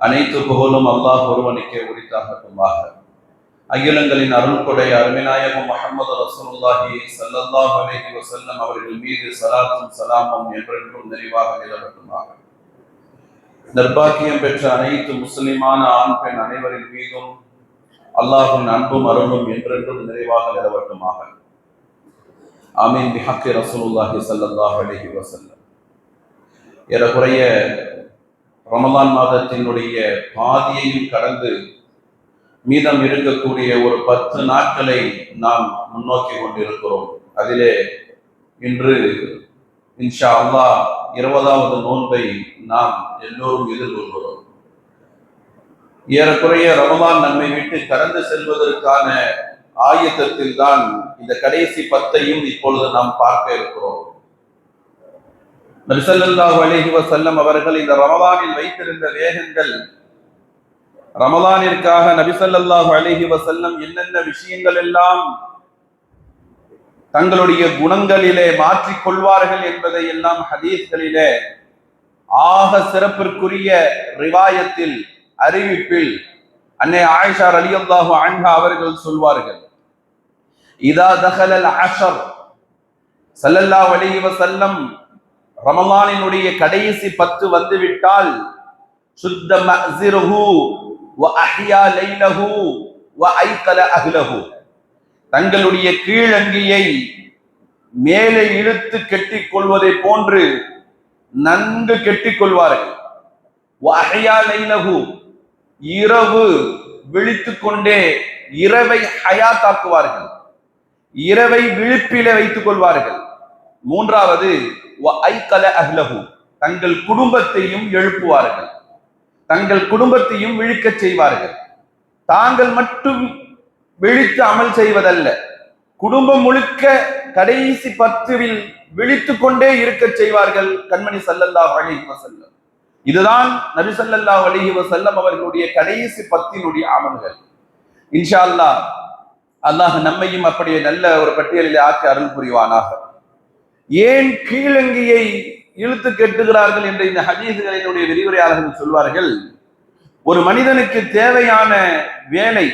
அனைத்து புகழும் அல்லாஹ் ஒருவனுக்கே உரித்தாகட்டுமாக. அகிலங்களின் அருள்கொடை அருமைநாயகம் முகமது ரசூலுல்லாஹி ஸல்லல்லாஹு அலைஹி வசல்லம் அவர்கள் மீது சலாத்தும் சலாமும் என்றென்றும் நிறைவாக நிலவட்டுமாக. நிர்பாக்கியம் பெற்ற அனைத்து முஸ்லிமான ஆண் பெண் அனைவரின் மீதும் அல்லாஹின் அன்பும் அருளும் என்றென்றும் நிறைவாக நிலவட்டுமாக. ஆமீன். பிஹக்கி ரசூலுல்லாஹி ஸல்லல்லாஹு அலைஹி வசல்லம் ஏறக்குறைய ரமலான் மாதத்தினுடைய பாதியையும் கடந்து மீதம் இருக்கக்கூடிய ஒரு பத்து நாட்களை நாம் முன்னோக்கி கொண்டிருக்கிறோம். அதிலே இன்று இன்ஷா அல்லா இருபதாவது நோன்பை நாம் எல்லோரும் எதிர்கொள்கிறோம். ஏறக்குறைய ரமலான் நம்மை விட்டு கடந்து செல்வதற்கான ஆயத்தத்தில் தான் இந்த கடைசி பத்தையும் இப்பொழுது நாம் பார்க்க இருக்கிறோம். நபிசல்லாஹு அலைஹி வசல்லம் அவர்கள் இந்த ரமதானில் வைத்திருந்த வேகங்கள் ரமதானிற்காக நபிசல்லாஹு அலைஹி வசல்லம் என்னென்ன விஷயங்கள் எல்லாம் தங்களுடைய குணங்களிலே மாற்றிக் கொள்வார்கள் என்பதை எல்லாம் ஹதீஸ்களிலே ஆக சிறப்பிற்குரிய ரிவாயத்தில் அறிவிப்பில் அன்னை ஆயிஷா ரலியல்லாஹு அன்ஹா அவர்கள் சொல்வார்கள். இதா தஹலல் அஷர் ஸல்லல்லாஹு அலைஹி வசல்லம் ரமலானினுடைய கடைசி பத்து வந்துவிட்டால் சுத்த மஅசிருஹு வ அஹ்யா லைலஹு வ ஐகல அஹ்லஹு. தங்களுடைய கீழங்கியை மேலே இழுத்து கெட்டிக் கொள்வதை போன்று நன்கு கெட்டிக் கொள்வார்கள். வ அஹ்யா லைலஹு இரவு விழித்து கொண்டே இரவை ஹயாத்தாக்குவார்கள் இரவை விழிப்பிலே வைத்துக் கொள்வார்கள். மூன்றாவது அஹ்லஹு. தங்கள் குடும்பத்தையும் எழுப்புவார்கள். தங்கள் குடும்பத்தையும் விழிக்கச் செய்வார்கள். தாங்கள் மட்டும் விழித்து அமல் செய்வதல்ல. குடும்பம் முழுக்க கடைசி பத்துவில் விழித்து கொண்டே இருக்கச் செய்வார்கள் கண்மணி சல்லல்லா அலைஹி வசல்லம் இதுதான் நபி சல்லல்லா அலைஹி வசல்லம் அவர்களுடைய கடைசி பத்தினுடைய அமல்கள். இன்ஷா அல்லாஹ் அல்லாஹ் நம்மையும் அப்படியே நல்ல ஒரு பட்டியலில் ஆக்கி அருள் புரிவானாக. ஏன் கீழங்கியை இழுத்து கெட்டுகிறார்கள் என்ற இந்த ஹதீசுகளினுடைய விரிவுரையாளர்கள் சொல்வார்கள்? ஒரு மனிதனுக்கு தேவையான வேலை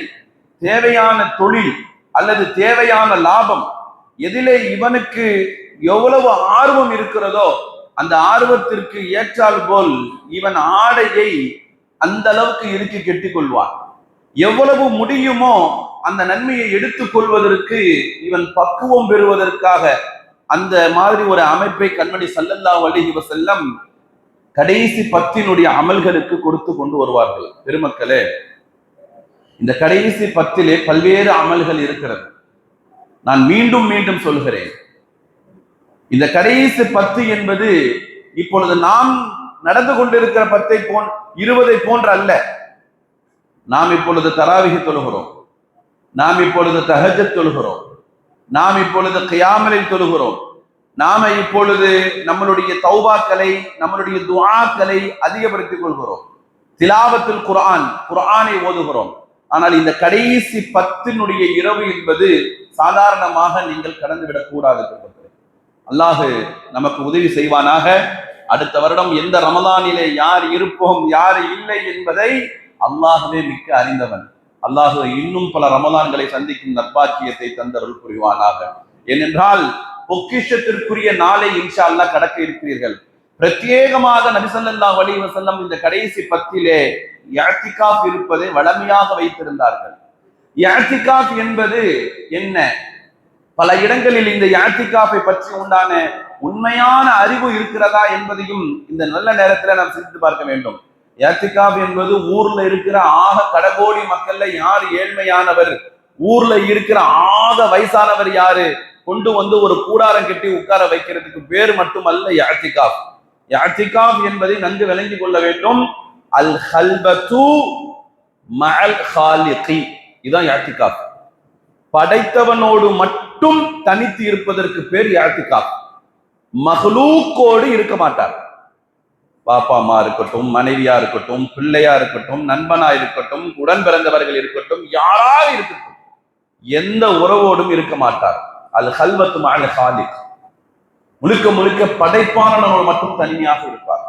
தேவையான தொழில் அல்லது தேவையான லாபம் எதிலே இவனுக்கு எவ்வளவு ஆர்வம் இருக்கிறதோ அந்த ஆர்வத்திற்கு ஏற்றால் போல் இவன் ஆடையை அந்த அளவுக்கு இறுக்கி கெட்டிக் கொள்வான். எவ்வளவு முடியுமோ அந்த நன்மையை எடுத்துக் கொள்வதற்கு இவன் பக்குவம் பெறுவதற்காக அந்த மாதிரி ஒரு அமைப்பை கண்மணி சல்லல்லா வலிஹிவ செல்லம் கடைசி பத்தினுடைய அமல்களுக்கு கொடுத்து கொண்டு வருவார்கள். பெருமக்களே இந்த கடைசி பத்திலே பல்வேறு அமல்கள் இருக்கிறது. நான் மீண்டும் மீண்டும் சொல்கிறேன். இந்த கடைசி பத்து என்பது இப்பொழுது நாம் நடந்து கொண்டிருக்கிற பத்தை போன் இருபதை போன்ற அல்ல. நாம் இப்பொழுது தராவிகி தொழுகிறோம். நாம் இப்பொழுது தகஜத் தொழுகிறோம். நாம் இப்பொழுது கியாமலில் தொழுகிறோம். நாம இப்பொழுது நம்மளுடைய தௌபாக்களை நம்மளுடைய துவாக்களை அதிகப்படுத்திக் கொள்கிறோம். திலாவத்தில் குரான் குர்ஆனை ஓதுகிறோம். ஆனால் இந்த கடைசி பத்தினுடைய இரவு என்பது சாதாரணமாக நீங்கள் கடந்து விடக்கூடாது அல்லாஹு நமக்கு உதவி செய்வானாக. அடுத்த வருடம் எந்த ரமதானிலே யார் இருப்போம் யார் இல்லை என்பதை அல்லாஹுவே மிக்க அறிந்தவன். அல்லாஹு இன்னும் பல ரமதான்களை சந்திக்கும் நற்பாக்கியத்தை தந்தருள் புரிவானாக. ஏனென்றால் பொக்கிஷத்திற்குரிய நாளை இன்ஷா அல்லாஹ் கடக்க இருக்கிறீர்கள். பிரத்யேகமாக நபிசல்லா வலி வசல்லம் இந்த கடைசி பத்திலே யாத்திகாப் இருப்பதை வளமையாக வைத்திருந்தார்கள். யாத்திகாப் என்பது என்ன? பல இடங்களில் இந்த யாத்திகாப்பை பற்றி உண்டான உண்மையான அறிவு இருக்கிறதா என்பதையும் இந்த நல்ல நேரத்தில் நாம் சிந்தித்து பார்க்க வேண்டும். யாத்திகாப் என்பது ஊர்ல இருக்கிற ஆக கடகோடி மக்கள்ல யார் ஏழ்மையானவர்? ஊர்ல இருக்கிற ஆக வயசானவர் யாரு? கொண்டு வந்து ஒரு கூடாரம் கட்டி உட்கார வைக்கிறதுக்கு பேர் மட்டுமல்ல யாத்திகாப் யாத்திகாப் என்பதை நன்கு விளங்கி கொள்ள வேண்டும். அல் ஹல்பத்து மஅல் ஹாலிகி. இதுதான் யாத்திகாப் படைத்தவனோடு மட்டும் தனித்து இருப்பதற்கு பேர் யாத்திகாப் மஹ்லூக்கோடு இருக்க மாட்டார். பாப்பா அம்மா இருக்கட்டும் மனைவியா இருக்கட்டும் பிள்ளையா இருக்கட்டும் நண்பனா இருக்கட்டும் உடன் பிறந்தவர்கள் இருக்கட்டும் யாராக இருக்கட்டும் எந்த உறவோடும் இருக்க மாட்டார். அது ஹல்வத்து மஅல் ஹாலிக். முழுக்க முழுக்க படைப்பானவனோடு மட்டும் தனியாக இருப்பார்.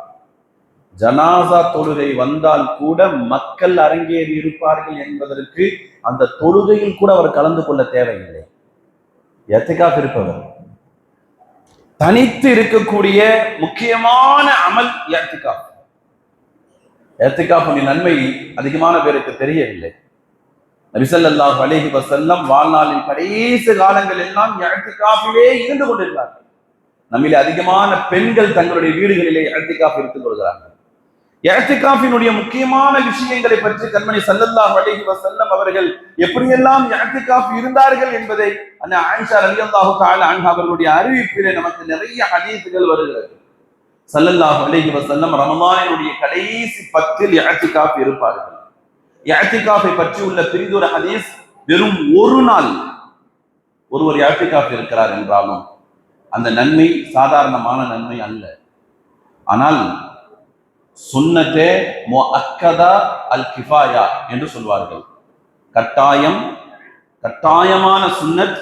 ஜனாசா தொழுகை வந்தால் கூட மக்கள் அரங்கேறி இருப்பார்கள் என்பதற்கு அந்த தொழுகையில் கூட அவர் கலந்து கொள்ள தேவையில்லை. எத்தைக்காக இருப்பவர். தனித்து இருக்கக்கூடிய முக்கியமான அமல் எத்திகாப் எத்திகாப்புடைய நன்மை அதிகமான பேருக்கு தெரியவில்லை. நபிசல்லாஹ் அலைஹி வசல்லம் வாழ்நாளின் கடைசி காலங்கள் எல்லாம் எத்திகாப்பிலே இருந்து கொண்டிருந்தார்கள். நம்மிலே அதிகமான பெண்கள் தங்களுடைய வீடுகளிலே எத்திகாப் இருந்து கொள்கிறார்கள். இழத்திகாஃபினுடைய முக்கியமான விஷயங்களை பற்றி கண்மணி சல்லல்லாஹ் அலைஹி வஸல்லம் அவர்கள் எப்படியெல்லாம் இழத்திகாஃப் இருந்தார்கள் என்பதை அந்த ஆயிஷா ரலியல்லாஹு தஆலா அன்ஹா அவர்களுடைய அறிவிப்பிலே நமக்கு நிறைய ஹதீஸுகள் வருகிறது. சல்லல்லாஹ் அலைஹி வஸல்லம் ரமலானினுடைய கடைசி பத்தில் இழத்திகாஃப் இருப்பார்கள். இழத்திகாஃபை பற்றி உள்ள பிரிதொரு ஹதீஸ் வெறும் ஒரு நாள் ஒருவர் இழத்திகாஃப் இருக்கிறார் என்றாலும் அந்த நன்மை சாதாரணமான நன்மை அல்ல. ஆனால் சுன்னத்தே முஅக்கதா அல் கிஃபாயா என்று சொல்வார்கள். கட்டாயம் கட்டாயமான சுன்னத்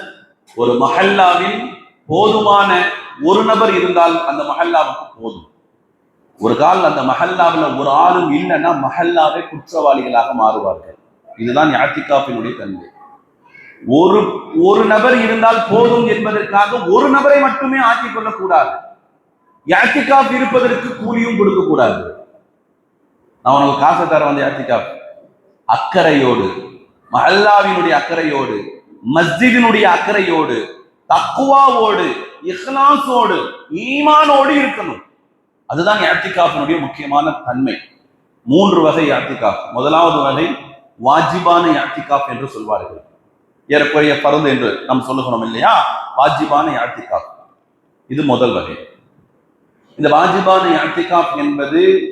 ஒரு மஹல்லாவில் போதுமான ஒரு நபர் இருந்தால் அந்த மஹல்லாவுக்கு போதும். ஒரு கால் அந்த மஹல்லாவில் ஒரு ஆளும் இல்லைன்னா மஹல்லாவே குற்றவாளிகளாக மாறுவார்கள். இதுதான் யாத்திகாப்பினுடைய தன்மை. ஒரு ஒரு நபர் இருந்தால் போதும் என்பதற்காக ஒரு நபரை மட்டுமே ஆக்கிக் கொள்ளக்கூடாது. யாத்திகாப் இருப்பதற்கு கூலியும் கொடுக்கக்கூடாது. நான் உனக்கு காசை தர வந்து யாத்திக்கா அக்கறையோடு மஹல்லாவினுடைய அக்கறையோடு மஸ்ஜிதினுடைய அக்கறையோடு தக்குவாவோடு இஹ்லாசோடு ஈமானோடு இருக்கணும். அதுதான் யாத்திகாஃபினுடைய முக்கியமான தன்மை. மூன்று வகை யாத்திகாஃப் முதலாவது வகை வாஜிபான யாத்திகாஃப் என்று சொல்வார்கள். ஏறக்குறைய பருந்து என்று நாம் சொல்லுகிறோம் இல்லையா? வாஜிபான யாத்திகாஃப் இது முதல் வகை. இந்த வாஜிபான யாத்திகாஃப் என்பது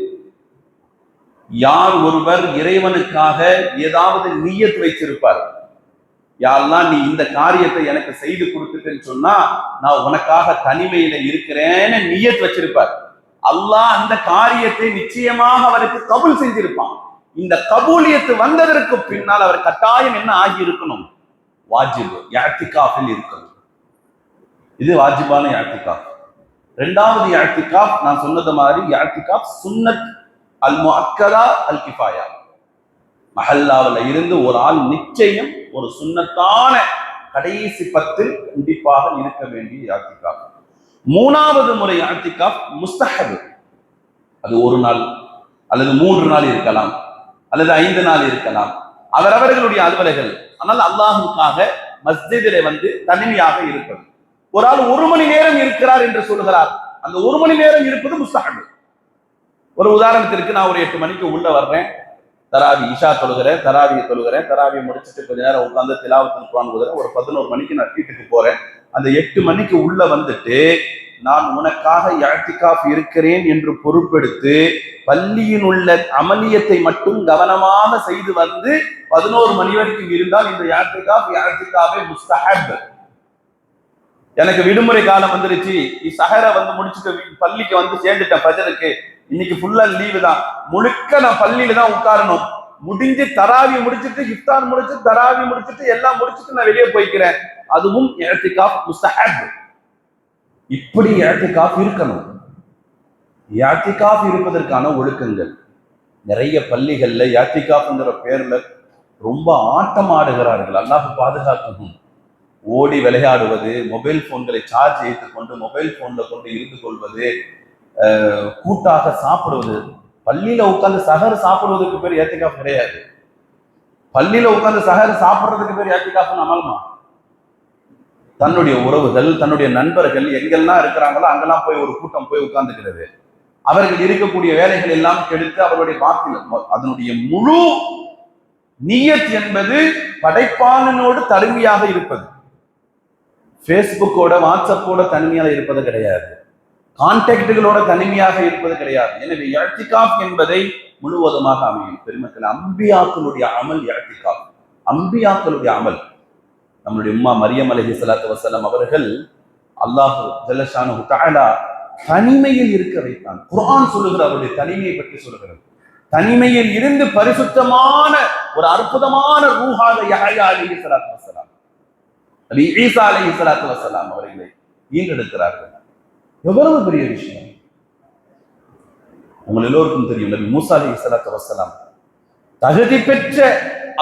யார் ஒருவர் இறைவனுக்காக ஏதாவது நியத் வைத்திருப்பார்? யாரெல்லாம் நீ இந்த காரியத்தை எனக்கு செய்து கொடுத்துட்டேன்னு சொன்னா நான் உனக்காக தனிமையில இருக்கிறேன்னு நியத் வச்சிருப்பார். அல்லாஹ் அந்த காரியத்தை நிச்சயமாக அவருக்கு கபூல் செஞ்சிருப்பான். இந்த கபூலியத்து வந்ததற்கு பின்னால் அவர் கட்டாயம் என்ன ஆகி இருக்கணும் வாஜிபு யாத்திகாஃபில் இருக்கணும். இது வாஜிபான யாத்திகாஃப். ரெண்டாவது யாத்திகாஃப் நான் சொன்னது மாதிரி யாத்திகாஃப் சுன்னத் அல் முக்கதா அல் கிஃபாயா மஹல்லாவில் இருந்து ஒரு ஆள் நிச்சயம் ஒரு சுண்ணத்தான கடைசி பத்தில் கண்டிப்பாக இருக்க வேண்டிய யாத்திகாஃப் மூணாவது முறை யாத்திகாஃப் முஸ்தஹபு. அது ஒரு நாள் அல்லது மூன்று நாள் இருக்கலாம் அல்லது ஐந்து நாள் இருக்கலாம். அவரவர்களுடைய அலுவலைகள் ஆனால் அல்லாஹுக்காக மஸ்ஜிதிலே வந்து தனிமையாக இருப்பது. ஒரு ஆள் ஒரு மணி நேரம் இருக்கிறார் என்று சொல்கிறார். அந்த ஒரு மணி நேரம் இருப்பது முஸ்தஹபு. ஒரு உதாரணத்திற்கு நான் ஒரு எட்டு மணிக்கு உள்ள வர்றேன். தராவி இஷா தொழுகிறேன் தராவியை தொழுகிறேன். தராவியை முடிச்சுட்டு கொஞ்ச நேரம் உட்காந்து திலாவத்தில் குரான் ஒரு பதினோரு மணிக்கு நான் வீட்டுக்கு போறேன். அந்த எட்டு மணிக்கு உள்ள வந்துட்டு நான் உனக்காக யாத்திகாஃப் இருக்கிறேன் என்று பொறுப்பெடுத்து பள்ளியில் உள்ள அமலியத்தை மட்டும் கவனமாக செய்து வந்து பதினோரு மணி வரைக்கும் இருந்தால் இந்த யாத்திகாஃப் யாத்திகாவே முஸ்தஹப். எனக்கு விடுமுறை காலம் வந்துருச்சு. சஹரை வந்து முடிச்சுட்டு பள்ளிக்கு வந்து சேர்ந்துட்டேன் பஜருக்கு இன்னைக்கு ஃபுல்லா லீவு தான். முழுக்க நான் பள்ளியில தான் உட்காரணும். முடிஞ்சு தராவி முடிச்சிட்டு இஃப்தார் முடிச்சு தராவி முடிச்சிட்டு எல்லாம் முடிச்சிட்டு நான் வெளியே போய்க்கிறேன். அதுவும் இழத்திகாஃப் முஸ்தஹப் இப்படி இழத்திகாஃப் இருக்கணும். யாத்திகாஃப் இருப்பதற்கான ஒழுக்கங்கள். நிறைய பள்ளிகள்ல யாத்திகாஃப்ங்கிற பேர்ல ரொம்ப ஆட்டம் ஆடுகிறார்கள் அல்லாஹ் பாதுகாக்கணும் ஓடி விளையாடுவது மொபைல் போன்களை சார்ஜ் ஏற்றுக்கொண்டு மொபைல் போன்ல கொண்டு இருந்து கொள்வது கூட்டாக சாப்பிடுவது. பள்ளியில உட்கார்ந்து சகர் சாப்பிடுவதற்கு பேர் ஏத்திகாஃப் கிடையாது. பள்ளியில உட்காந்து சகர் சாப்பிடுறதுக்கு பேர் ஏத்திகாஃப் அமல்மா? தன்னுடைய உறவுகள் தன்னுடைய நண்பர்கள் எங்கெல்லாம் இருக்கிறாங்களோ அங்கெல்லாம் போய் ஒரு கூட்டம் போய் உட்கார்ந்துக்கிறது. அவர்கள் இருக்கக்கூடிய வேலைகள் எல்லாம் கெடுத்து அவர்களுடைய பாக்கில் அதனுடைய முழு நீயத் என்பது படைப்பாளனோடு தனிமையாக இருப்பது. ஃபேஸ்புக்கோட வாட்ஸ்அப்போட தனிமையாக இருப்பது கிடையாது. கான்டாக்டுகளோட தனிமையாக இருப்பது கிடையாது. எனவே இழத்திகாப் என்பதை முழுவதுமாக அமையும். பெருமக்கள் அம்பியாக்களுடைய அமல் இழத்திகாப் அம்பியாக்களுடைய அமல். நம்மளுடைய உம்மா மரியம் அலஹி சலாத்து வசலம் அவர்கள் அல்லாஹு ஜல்லஷானு தஆலா தனிமையில் இருக்க வைத்தான். குரான் சொல்லுகிற அவருடைய தனிமையை பற்றி சொல்லுகிறது. தனிமையில் இருந்து பரிசுத்தமான ஒரு அற்புதமான ரூஹாக யஹயா அலி சலாத்து வசலாம் அலி ஈசா அலி சலாத்து வசலாம் அவர்களை ஈன்றெடுக்கிறார்கள். எவ்வளவு பெரிய விஷயம்? உங்கள் எல்லோருக்கும் தெரியும் நபி மூசா அலி இஸ்லாத்து வசலாம் தகுதி பெற்ற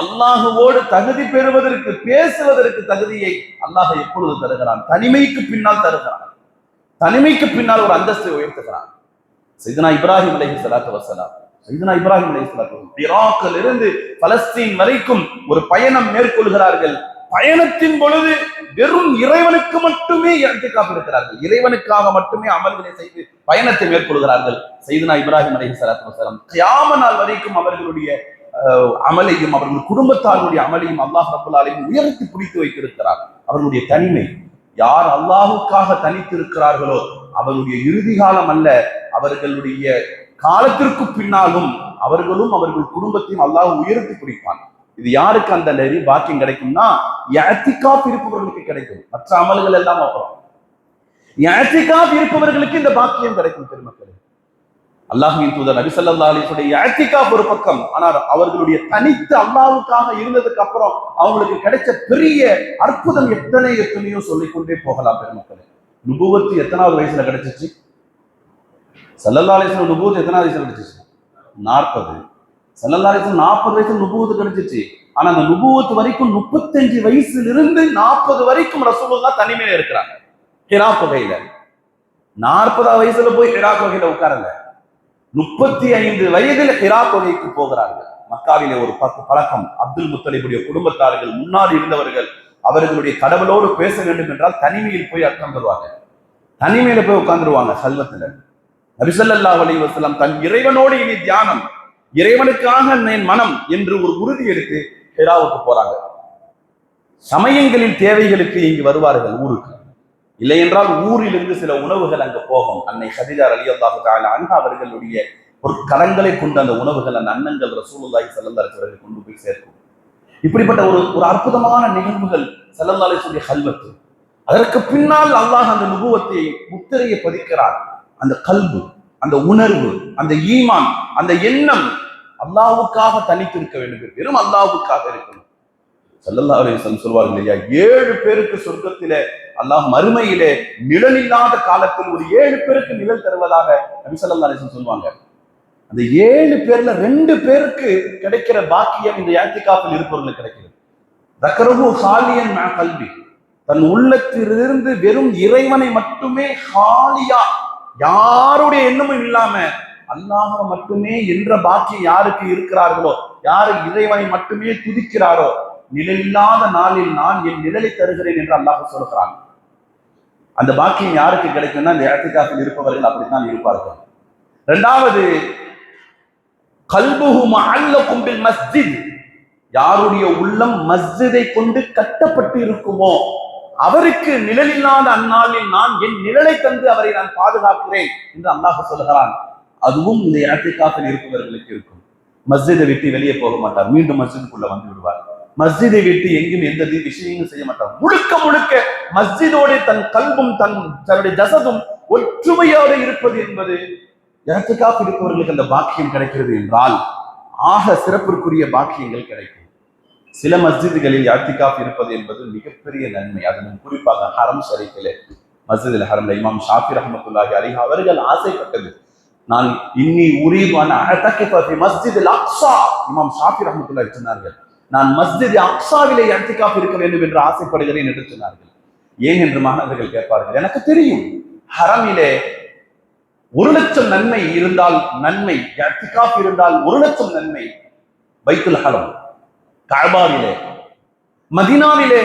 அல்லாஹுவோடு தகுதி பெறுவதற்கு பேசுவதற்கு தகுதியை அல்லாஹ் எப்பொழுது தருகிறான். தனிமைக்கு பின்னால் தருகிறான். தனிமைக்கு பின்னால் ஒரு அந்தஸ்தை உயர்த்துகிறான். சைதனா இப்ராஹிம் அலஹி சலாத்து வசலாம் சைதனா இப்ராஹிம் அலஹி சலாத்து வஸலாம் இருந்து பலஸ்தீன் வரைக்கும் ஒரு பயணம் மேற்கொள்கிறார்கள். பயணத்தின் பொழுது வெறும் இறைவனுக்கு மட்டுமே இறத்திக்காப்பு இருக்கிறார்கள் இறைவனுக்காக மட்டுமே அமல்களை செய்து பயணத்தை மேற்கொள்கிறார்கள். சைதனா இப்ராஹிம் அலி சலாத்து வசலாம் கியாம நாள் வரைக்கும் அவர்களுடைய அமலையும் அவர்கள் குடும்பத்தாருடைய அமலையும் அல்லாஹ் ரபுல் உயர்த்தி பிடித்து வைத்திருக்கிறார். அவர்களுடைய தனிமை. யார் அல்லாஹுக்காக தனித்திருக்கிறார்களோ அவருடைய இறுதி காலம் அல்ல அவர்களுடைய காலத்திற்கு பின்னாலும் அவர்களும் அவர்கள் குடும்பத்தையும் அல்லாஹ் உயர்த்தி பிடிப்பான். இது யாருக்கு அந்த நெறி பாக்கியம் கிடைக்கும்னா யாத்திகாப் இருப்பவர்களுக்கு கிடைக்கும். மற்ற அமல்கள் எல்லாம் அப்புறம். யாத்திகாப் இருப்பவர்களுக்கு இந்த பாக்கியம் கிடைக்கும் பெருமக்களே. அல்லாஹின் தூதர் நபிசல்லா அலிசுடைய யாத்திகாப் ஒரு பக்கம் ஆனால் அவர்களுடைய தனித்து அல்லாவுக்காக இருந்ததுக்கு அப்புறம் அவங்களுக்கு கிடைச்ச பெரிய அற்புதம் எத்தனை எத்தனையோ சொல்லிக்கொண்டே போகலாம் பெருமக்களே. நுபுவத்து எத்தனாவது வயசுல கிடைச்சிச்சு? சல்லல்லா அலைஹி நுபுவத்து எத்தனாவது வயசுல கிடைச்சிச்சு? நாற்பது. ஸல்லல்லாஹு நாற்பது வயசுல நுபுவத்து கிடைச்சிச்சு. ஆனா அந்த நுபுவத்து வரைக்கும் முப்பத்தஞ்சு வயசுல இருந்து நாற்பது வரைக்கும் ரசூலுல்லா தனிமையில இருக்கிறாங்க. ஹிரா குகையில நாற்பதாம் வயசுல போய் ஹிரா குகையில உட்காருங்க முப்பத்தி ஐந்து வயதில் ஹிரா குகைக்கு போகிறார்கள். மக்காவிலே ஒரு பத்து பழக்கம். அப்துல் முத்தலிபுடைய குடும்பத்தார்கள் முன்னாடி இருந்தவர்கள் அவர்களுடைய கடவுளோடு பேச வேண்டும் என்றால் தனிமையில் போய் உட்கார்ந்துருவாங்க தனிமையில போய் உட்கார்ந்துருவாங்க செல்வத்துல நபிசல்லா அலி வஸல்லம் தன் இறைவனோடு இனி தியானம். இறைவனுக்காக என் மனம் என்று ஒரு உறுதி எடுத்து ஹெராவுக்கு போறாங்க. சமயங்களின் தேவைகளுக்கு இங்கு வருவார்கள் ஊருக்கு. இல்லை என்றால் ஊரிலிருந்து சில உணவுகள் அங்கு போகும். அன்னை ஹதிஜா அலி அல்லாஹு அன்ஹா அவர்களுடைய ஒரு கரங்களை கொண்டு அந்த உணவுகள் அந்த அன்னங்கள் ரசூலுல்லாஹி ஸல்லல்லாஹு அலைஹி கொண்டு போய் சேர்க்கும். இப்படிப்பட்ட ஒரு ஒரு அற்புதமான நிகழ்வுகள் ஸல்லல்லாஹு அலைஹி கல்வத்து அதற்கு பின்னால் அல்லாஹ் அந்த நுபுவத்தை முத்திரையை பதிக்கிறார் அந்த கல்பு. அந்த உணர்வு அந்த ஈமான் அந்த எண்ணம் அல்லாகுக்காக தனித்து இருக்க வேண்டும் வெறும் அல்லாவுக்காக இருக்கணும். சல்லல்லா அலைஹி சொல்வார்கள் இல்லையா? ஏழு பேருக்கு சொர்க்கத்திலே அல்லாஹ் மறுமையிலே நிழல் இல்லாத காலத்தில் ஒரு ஏழு பேருக்கு நிழல் தருவதாக நபி சல்லா அலைஹி சொல்லுவாங்க அந்த ஏழு பேர்ல ரெண்டு பேருக்கு கிடைக்கிற பாக்கியம் இந்த யாத்திகாப்பில் இருப்பவர்களுக்கு கிடைக்கிறது. தக்கரபு ஹாலியன் கல்வி தன் உள்ளத்திலிருந்து வெறும் இறைவனை மட்டுமே ஹாலியா யாருடைய எண்ணமும் இல்லாம அல்லாஹ மட்டுமே என்ற பாக்கியம் யாருக்கு இருக்கிறார்களோ யாரு இறைவனை மட்டுமே துதிக்கிறாரோ நிழலில்லாத நாளில் நான் என் நிழலை தருகிறேன் என்று அல்லாஹ் சொல்கிறான். அந்த பாக்கியம் யாருக்கு கிடைக்கும்னா இந்த இடத்துக்காக இருப்பவர்கள் அப்படித்தான் இருப்பார்கள். இரண்டாவது கல்புஹு மஅல்லகும் கும்பில் மஸ்ஜித். யாருடைய உள்ளம் மஸ்ஜிதை கொண்டு கட்டப்பட்டு இருக்குமோ அவருக்கு நிழலில்லாத அந்நாளில் நான் என் நிழலை தந்து அவரை நான் பாதுகாக்கிறேன் என்று அல்லாஹ் சொல்கிறான். அதுவும் இந்த இடத்துக்காக இருப்பவர்களுக்கு இருக்கும். மஸ்ஜிதை விட்டு வெளியே போக மாட்டார். மீண்டும் மஸ்ஜிதுக்குள்ள வந்து விடுவார். மஸ்ஜிதை விட்டு எங்கும் எந்த விஷயமும் செய்ய மாட்டார். முழுக்க முழுக்க மஸ்ஜிதோடு தன் கல்பும் தன் தன்னுடைய ஜசதும் ஒற்றுமையோடு இருப்பது என்பது இடத்துக்காக இருப்பவர்களுக்கு அந்த பாக்கியம் கிடைக்கிறது என்றால் ஆக சிறப்பிற்குரிய பாக்கியங்கள் கிடைக்கும். சில மஸ்ஜிதுகளில் யாத்திகாப் இருப்பது என்பது மிகப்பெரிய நன்மை. அதனும் குறிப்பாக ஹரம் ஷரீஃபிலே மஸ்ஜிதில் ஹரம்ல இமாம் ஷாஃபி ரஹமத்துல்லாஹி அலி அவர்கள் ஆசைப்பட்டது. நான் இன்னி உரீவான அழத்தக்கிஃபி மஸ்ஜித் அக்ஸா இமாம் ஷாஃபி ரஹமத்துல்லாஹி சொன்னார்கள். நான் மஸ்ஜித் அக்ஸாவிலே யாத்திகாப் இருக்க வேண்டும் என்று ஆசைப்படுகிறேன் என்று சொன்னார்கள். ஏன் என்று மாணவர்கள் கேட்பார்கள். எனக்கு தெரியும் ஹரமிலே ஒரு லட்சம் நன்மை இருந்தால் நன்மை யாத்திகாப் இருந்தால் ஒரு லட்சம் நன்மை பைத்துல் ஹரம். கபாவிலே மதீனாவிலே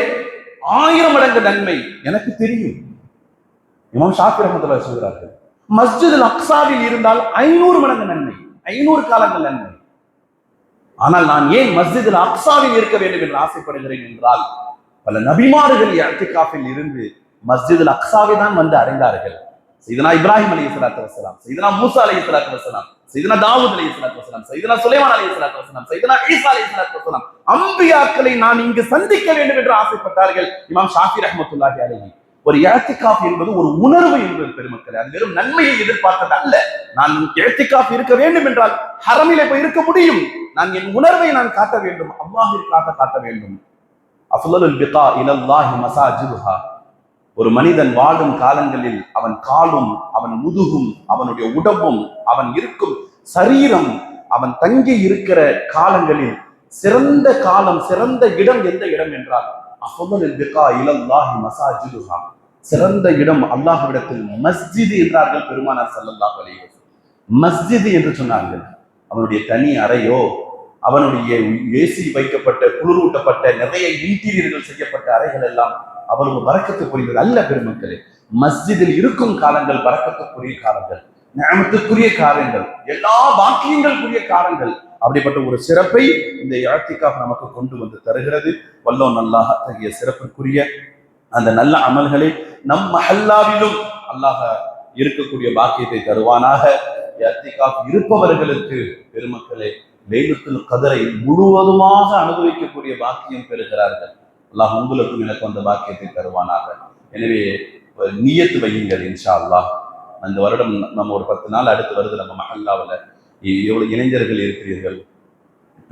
ஆயிரம் மடங்கு நன்மை எனக்கு தெரியும். இமாம் ஷாஃபி ரஹமத்துல சொல்கிறார்கள் மஸ்ஜித் அக்ஸாவில் இருந்தால் ஐநூறு மடங்கு நன்மை ஐநூறு காலங்கள் நன்மை. ஆனால் நான் ஏன் மஸ்ஜித் அக்ஸாவில் இருக்க வேண்டும் என்று ஆசைப்படுகிறேன் என்றால் பல நபிமார்கள் இஅ்திகாஃபில் இருந்து மஸ்ஜித் அக்ஸாவை தான் வந்து அடைந்தார்கள் செய்தனா இப்ராஹிம் அலி இஸ்லாத்து வசலாம் செய்தனா மூசா அலி இஸ்லாத்து வசலாம் சைதனா தாவூத் அலி இஸ்லாத்து வசலாம் செய்தனா சுலைமான் அலி இஸ்லாத்து வசலாம் செய்தனா ஈசா அலி இஸ்லாத்து வசலாம் அம்பியாக்களை நான் இங்கு சந்திக்க வேண்டும் என்று ஆசைப்பட்டார்கள் இமாம் ஷாஃபி ரஹமத்துல்லாஹி அலைஹி. ஒரு ஏத்திகாஃப் என்பது ஒரு உணர்வு என்பது பெருமக்கள் அது வெறும் நன்மையை எதிர்பார்த்தது அல்ல. நான் ஏத்திகாஃப் இருக்க வேண்டும் என்றால் ஹரமிலே போய் இருக்க முடியும். நான் என் உணர்வை நான் காட்ட வேண்டும் அல்லாஹிற்காக காட்ட வேண்டும். அஃலலுல் பிகா இலல்லாஹி மசாஜிஹா ஒரு மனிதன் வாழும் காலங்களில் அவன் காலும் அவன் முதுகும் அவனுடைய உடம்பும் அவன் இருக்கும் சரீரம் அவன் தங்கி இருக்கிற காலங்களில் சிறந்த காலம் சிறந்த இடம் எந்த இடம் என்றால் சிறந்த இடம் அல்லாஹுவிடத்தில் மஸ்ஜிது என்றார்கள் பெருமானார் ஸல்லல்லாஹு அலைஹி மஸ்ஜிது என்று சொன்னார்கள். அவனுடைய தனி அறையோ அவனுடைய ஏசி வைக்கப்பட்ட குளிரூட்டப்பட்ட நிறைய இன்டீரியர்கள் செய்யப்பட்ட அறைகள் எல்லாம் அவ்வளவு வரக்கத்துக்குரியது அல்ல பெருமக்களே. மஸ்ஜிதில் இருக்கும் காலங்கள் வரக்கத்துக்குரிய காலங்கள் ஞாபகத்துக்குரிய காரியங்கள் எல்லா வாக்கியங்களுக்குரிய காரங்கள் அப்படிப்பட்ட ஒரு சிறப்பை இந்த இழத்திக்காக நமக்கு கொண்டு வந்து தருகிறது. வல்லோ நல்லாக அத்தகைய சிறப்புக்குரிய அந்த நல்ல அமல்களை நம் மஹல்லாவிலும் அல்லாஹ இருக்கக்கூடிய பாக்கியத்தை தருவானாக. இழத்திக்காக இருப்பவர்களுக்கு பெருமக்களே லைலத்துல் கதரை முழுவதுமாக அனுபவிக்கக்கூடிய பாக்கியம் பெறுகிறார்கள். அல்லாஹ் உங்களுக்கும் எனக்கு அந்த பாக்கியத்தை தருவானாக. எனவே நியத்து வையுங்கள் இன்ஷா அல்லாஹ் அந்த வருடம் நம்ம ஒரு பத்து நாள் அடுத்து வருது நம்ம மஹல்லாவில். எவ்வளோ இளைஞர்கள் இருக்கிறீர்கள்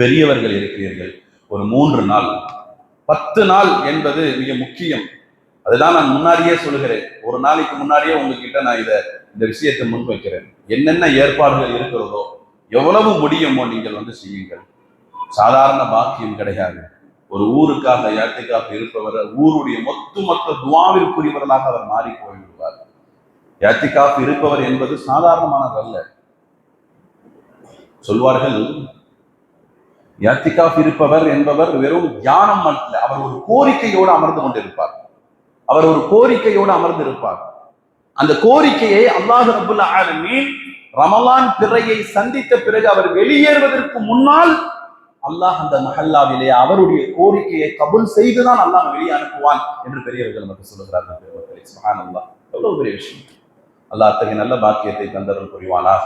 பெரியவர்கள் இருக்கிறீர்கள். ஒரு மூன்று நாள். பத்து நாள் என்பது மிக முக்கியம். அதுதான் நான் முன்னாடியே சொல்லுகிறேன். ஒரு நாளைக்கு முன்னாடியே உங்ககிட்ட நான் இதை இந்த விஷயத்தை முன் வைக்கிறேன் என்னென்ன ஏற்பாடுகள் இருக்கிறதோ எவ்வளவு முடியுமோ நீங்கள் வந்து செய்யுங்கள். சாதாரண பாக்கியம் கிடையாது. ஒரு ஊருக்காக யாத்திக்காக இருப்பவர் ஊருடைய மொத்த மொத்த துவாவிற்குரியவர்களாக அவர் மாறி போய்விடுவார் யாத்திகாப் இருப்பவர் என்பது சாதாரணமானது அல்ல. சொல்வார்கள் யாத்திகாப் இருப்பவர் என்பவர் வெறும் தியானம் அல்ல. அவர் ஒரு கோரிக்கையோடு அமர்ந்து கொண்டிருப்பார். அவர் ஒரு கோரிக்கையோடு அமர்ந்து இருப்பார். அந்த கோரிக்கையை அல்லாஹ் அபுல்லா ஆலமீன் ரமலான் பிறையை சந்தித்த பிறகு அவர் வெளியேறுவதற்கு முன்னால் அல்லாஹ் அந்த மஹல்லாவிலே அவருடைய கோரிக்கையை கபுல் செய்துதான் அல்லாஹ் வெளியே அனுப்புவான் என்று பெரியவர்கள் நமக்கு சொல்லுகிறார்கள் பெரியவர்களே. சுப்ஹானல்லாஹ் எவ்வளவு பெரிய விஷயம். அல்லாஹ் அத்தகைய நல்ல பாக்கியத்தை தந்தரும் புரிவானாக.